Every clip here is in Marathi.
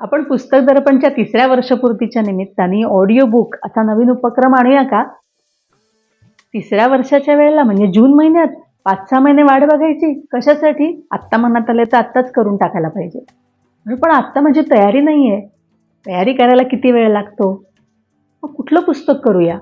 आपण पुस्तक दर्पणच्या तिसऱ्या वर्षपूर्तीच्या निमित्ताने ऑडिओ बुक असा नवीन उपक्रम आणूया का? तिसऱ्या वर्षाच्या वेळेला म्हणजे जून महिन्यात पाच सहा महिने वाढ बघायची. कशासाठी? आत्ता मनात आले तर आत्ताच करून टाकायला पाहिजे. पण आत्ता माझी तयारी नाही आहे तयारी करायला किती वेळ लागतो? मग कुठलं पुस्तक करूया?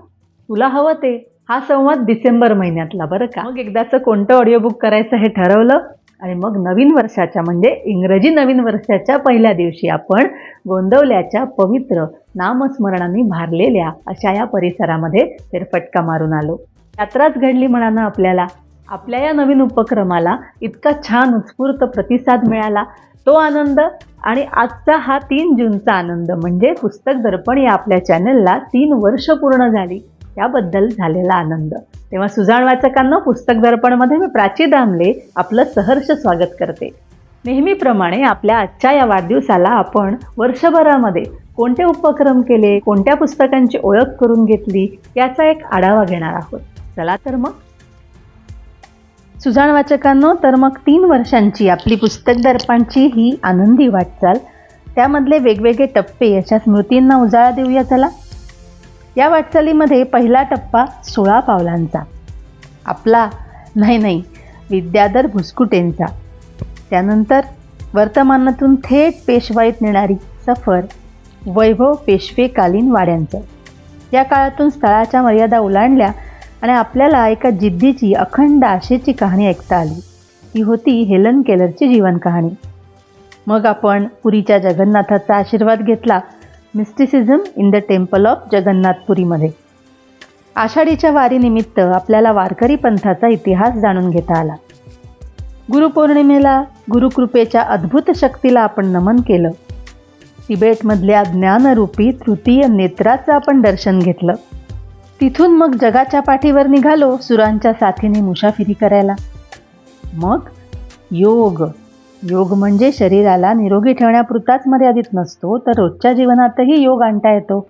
तुला हवं ते. हा संवाद डिसेंबर महिन्यातला बरं का? मग एकदाचं कोणतं ऑडिओ बुक करायचं हे ठरवलं? आणि मग नवीन वर्षाच्या म्हणजे इंग्रजी नवीन वर्षाच्या पहिल्या दिवशी आपण गोंदवल्याच्या पवित्र नामस्मरणाने भारलेल्या अशा या परिसरामध्ये फेरफटका मारून आलो. यात्राच घडली म्हणानं आपल्याला. आपल्या या नवीन उपक्रमाला इतका छान उत्स्फूर्त प्रतिसाद मिळाला. तो आनंद आणि आजचा हा तीन जूनचा आनंद म्हणजे पुस्तक दर्पण या आपल्या चॅनलला तीन वर्ष पूर्ण झाली. याबद्दल झालेला आनंद. तेव्हा सुजाण वाचकांना पुस्तक दर्पणमध्ये मी प्राची दामले आपलं सहर्ष स्वागत करते. नेहमीप्रमाणे आपल्या आजच्या या वाढदिवसाला आपण वर्षभरामध्ये कोणते उपक्रम केले कोणत्या पुस्तकांची ओळख करून घेतली याचा एक आढावा घेणार आहोत. चला तर मग. सुजाण वाचकांनो तर मग तीन वर्षांची आपली पुस्तक दर्पणची ही आनंदी वाटचाल. त्यामधले वेगवेगळे टप्पे याच्या स्मृतींना उजाळा देऊया चला. या वाटचालीमध्ये पहिला टप्पा सोळा पावलांचा. आपला नाही नाही विद्याधर भुसकुटेंचा. त्यानंतर वर्तमानातून थेट पेशवाईत नेणारी सफर वैभव पेशवेकालीन वाड्यांचं. या काळातून स्थळाच्या मर्यादा ओलांडल्या आणि आपल्याला एका जिद्दीची अखंड आशेची कहाणी ऐकता आली. ती होती हेलन केलरची जीवन कहाणी. मग आपण पुरीच्या जगन्नाथाचा आशीर्वाद घेतला mysticism in the temple of जगन्नाथपुरीमध्ये. आषाढीच्या वारीनिमित्त आपल्याला वारकरी पंथाचा इतिहास जाणून घेता आला. गुरुपौर्णिमेला गुरुकृपेच्या अद्भुत शक्तीला आपण नमन केलं. तिबेटमधल्या ज्ञानरूपी तृतीय नेत्राचं आपण दर्शन घेतलं. तिथून मग जगाच्या पाठीवर निघालो सुरांच्या साथीने मुसाफिरी करायला. मग योग. योग म्हणजे शरीराला निरोगी ठेवण्यापुरताच मर्यादित नसतो तर रोजच्या जीवनातही योग आणता येतो.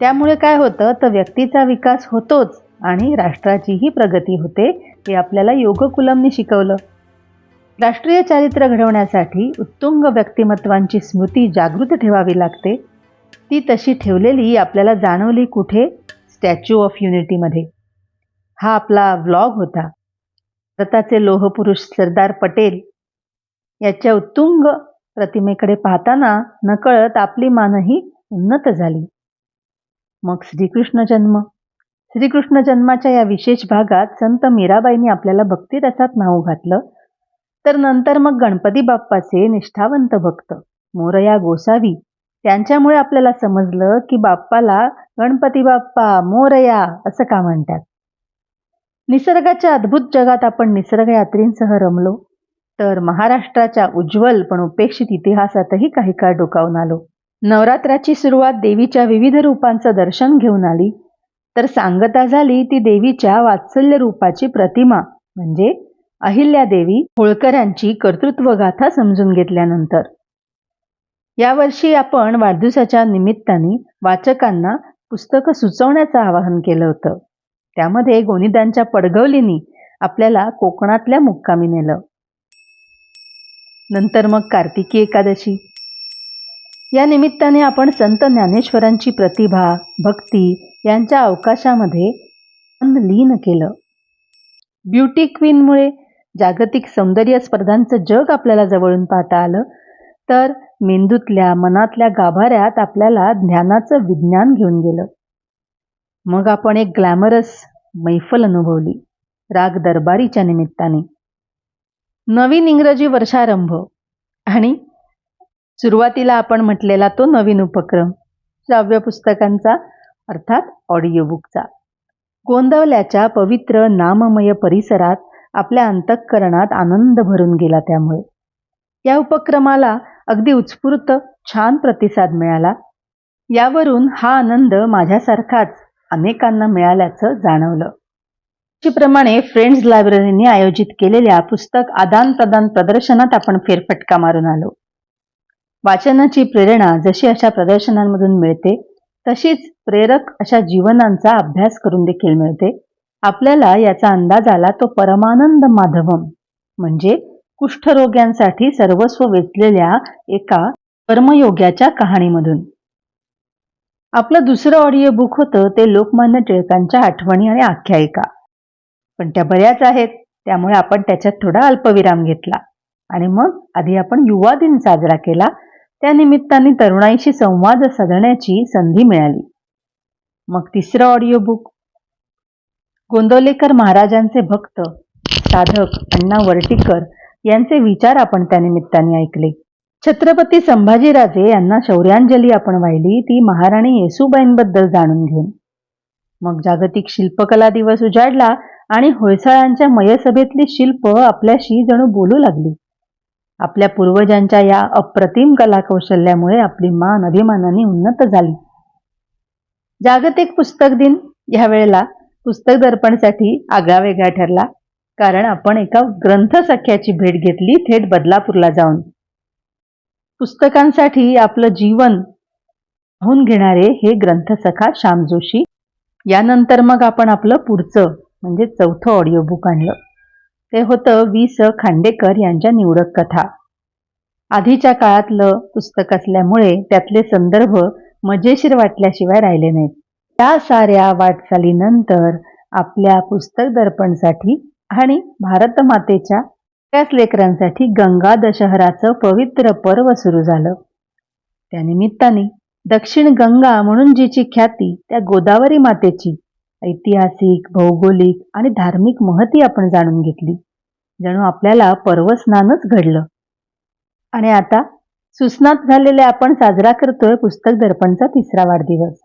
त्यामुळे काय होतं तर व्यक्तीचा विकास होतोच आणि राष्ट्राचीही प्रगती होते हे आपल्याला योगकुलमने शिकवलं. राष्ट्रीय चारित्र्य घडवण्यासाठी उत्तुंग व्यक्तिमत्वांची स्मृती जागृत ठेवावी लागते. ती तशी ठेवलेली आपल्याला जाणवली कुठे? स्टॅच्यू ऑफ युनिटीमध्ये. हा आपला व्लॉग होता. भारताचे लोहपुरुष सरदार पटेल याच्या उत्तुंग प्रतिमेकडे पाहताना नकळत आपली मानही उन्नत झाली. मग श्रीकृष्ण जन्म. श्रीकृष्ण जन्माच्या या विशेष भागात संत मीराबाईंनी आपल्याला भक्तिरसात नाव घातलं. तर नंतर मग गणपती बाप्पाचे निष्ठावंत भक्त मोरया गोसावी त्यांच्यामुळे आपल्याला समजलं की बाप्पाला गणपती बाप्पा मोरया असं का म्हणतात? निसर्गाच्या अद्भुत जगात आपण निसर्गयात्रींसह रमलो. तर महाराष्ट्राच्या उज्ज्वल पण उपेक्षित इतिहासातही काही काळ डोकावून आलो. नवरात्राची सुरुवात देवीच्या विविध रूपांचं दर्शन घेऊन आली. तर सांगता झाली ती देवीच्या वात्सल्य रूपाची प्रतिमा म्हणजे अहिल्या देवी होळकरांची कर्तृत्वगाथा समजून घेतल्यानंतर. यावर्षी आपण वाढदिवसाच्या निमित्ताने वाचकांना पुस्तकं सुचवण्याचं आवाहन केलं होतं. त्यामध्ये गोनिदांच्या पडगवलीनी आपल्याला कोकणातल्या मुक्कामी नेलं. नंतर मग कार्तिकी एकादशी. या निमित्ताने आपण संत ज्ञानेश्वरांची प्रतिभा भक्ती यांच्या अवकाशामध्ये लीन केलं. ब्युटी क्वीनमुळे जागतिक सौंदर्य स्पर्धांचं जग आपल्याला जवळून पाहता आलं तर मेंदूतल्या मनातल्या गाभाऱ्यात आपल्याला ज्ञानाचं विज्ञान घेऊन गेलं. मग आपण एक ग्लॅमरस मैफल अनुभवली राग दरबारीच्या निमित्ताने. नवीन इंग्रजी वर्षारंभ. आणि सुरुवातीला आपण म्हटलेला तो नवीन उपक्रम. श्राव्य पुस्तकांचा अर्थात ऑडिओ बुकचा गोंदवल्याच्या पवित्र नाममय परिसरात आपल्या अंतःकरणात आनंद भरून गेला त्यामुळे. या उपक्रमाला अगदी उत्स्फूर्त छान प्रतिसाद मिळाला. यावरून हा आनंद माझ्यासारखाच अनेकांना मिळाल्याचं जाणवलं. प्रमाणे फ्रेंड्स लायब्ररीने आयोजित केलेल्या पुस्तक आदान प्रदान प्रदर्शनात आपण फेरफटका मारून आलो. वाचनाची प्रेरणा जशी अशा प्रदर्शनांमधून मिळते तशीच प्रेरक अशा जीवनांचा अभ्यास करून देखील मिळते. आपल्याला याचा अंदाज आला तो परमानंद माधवम म्हणजे कुष्ठरोग्यांसाठी सर्वस्व वेचलेल्या एका कर्मयोग्याच्या कहाणीमधून. आपलं दुसरं ऑडिओ बुक होतं ते लोकमान्य टिळकांच्या आठवणी आणि आख्यायिका. पण त्या बऱ्याच आहेत. त्यामुळे आपण त्याच्यात थोडा अल्पविराम घेतला. आणि मग आधी आपण युवा दिन साजरा केला. त्या निमित्ताने तरुणाईशी संवाद साधण्याची संधी मिळाली. मग तिसरं ऑडिओ बुक गोंदवलेकर महाराजांचे भक्त साधक अण्णा वर्टीकर यांचे विचार आपण त्यानिमित्ताने ऐकले. छत्रपती संभाजीराजे यांना शौर्यांजली आपण वाहिली ती महाराणी येसुबाईंबद्दल जाणून घेऊन. मग जागतिक शिल्पकला दिवस उजाडला आणि होयसाळांच्या मयसभेतली शिल्प आपल्याशी जणू बोलू लागली. आपल्या पूर्वजांच्या या अप्रतिम कलाकौशल्यामुळे आपली मान अभिमानाने उन्नत झाली. जागतिक पुस्तक दिन ह्या वेळेला पुस्तक दर्पणसाठी आगळावेगळा ठरला कारण आपण एका ग्रंथसख्याची भेट घेतली थेट बदलापूरला जाऊन. पुस्तकांसाठी आपलं जीवन होऊन घेणारे हे ग्रंथसखा श्याम जोशी. यानंतर मग आपण आपलं पुढचं म्हणजे चौथं ऑडिओ बुक आणलं. ते होतं वी स. खांडेकर यांच्या निवडक कथा आधीच्या काळातलं पुस्तक असल्यामुळे त्यातले संदर्भ मजेशीर वाटल्याशिवाय राहिले नाहीत. त्या साऱ्या वाटचालीनंतर आपल्या पुस्तक दर्पणसाठी आणि भारतमातेच्या त्याच लेकरांसाठी गंगा दशहराचं पवित्र पर्व सुरू झालं. त्यानिमित्ताने दक्षिण गंगा म्हणून जीची ख्याती त्या गोदावरी मातेची ऐतिहासिक भौगोलिक आणि धार्मिक महती आपण जाणून घेतली. जणू आपल्याला पर्वस्नानच घडलं. आणि आता सुस्नात झालेले आपण साजरा करतोय पुस्तक दर्पणचा तिसरा वाढदिवस.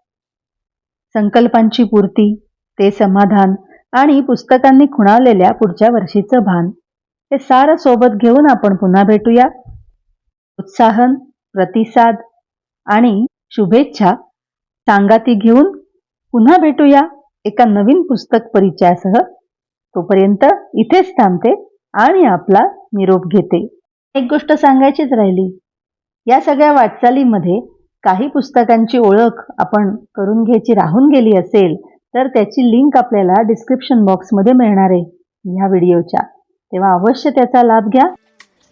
संकल्पांची पूर्ती ते समाधान आणि पुस्तकांनी खुणावलेल्या पुढच्या वर्षीचं भान हे सारं सोबत घेऊन आपण पुन्हा भेटूया. उत्साहन प्रतिसाद आणि शुभेच्छा सांगाती घेऊन पुन्हा भेटूया. एका नवीन पुस्तक परिचयासह तोपर्यंत इथेच थांबते आणि आपला निरोप घेते. एक गोष्ट सांगायचीच राहिली. या सगळ्या वाटचालीमध्ये काही पुस्तकांची ओळख आपण करून घ्यायची राहून गेली असेल तर त्याची लिंक आपल्याला डिस्क्रिप्शन बॉक्समध्ये मिळणार आहे ह्या व्हिडिओच्या. तेव्हा अवश्य त्याचा लाभ घ्या.